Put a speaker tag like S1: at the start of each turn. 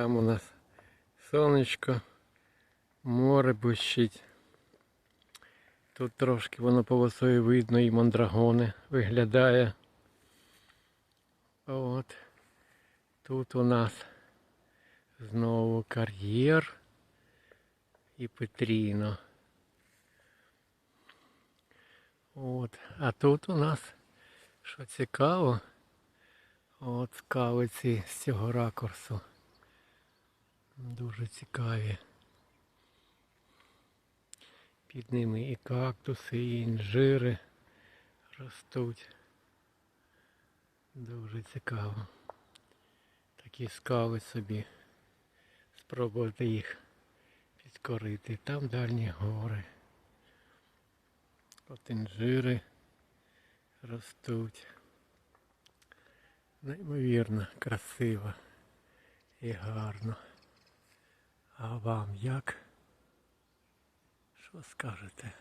S1: Там у нас сонечко, море блищить. Тут трошки воно по висої видно і мандрагони виглядає. От. Тут у нас знову кар'єр і Петріно. От. А тут у нас, що цікаво, от скалиці з цього ракурсу. Дуже цікаві. Під ними і кактуси, і інжири ростуть. Дуже цікаво. Такі скали собі. Спробувати їх підкорити. Там дальні гори. От інжири ростуть. Неймовірно красиво і гарно. А вам як? Що скажете?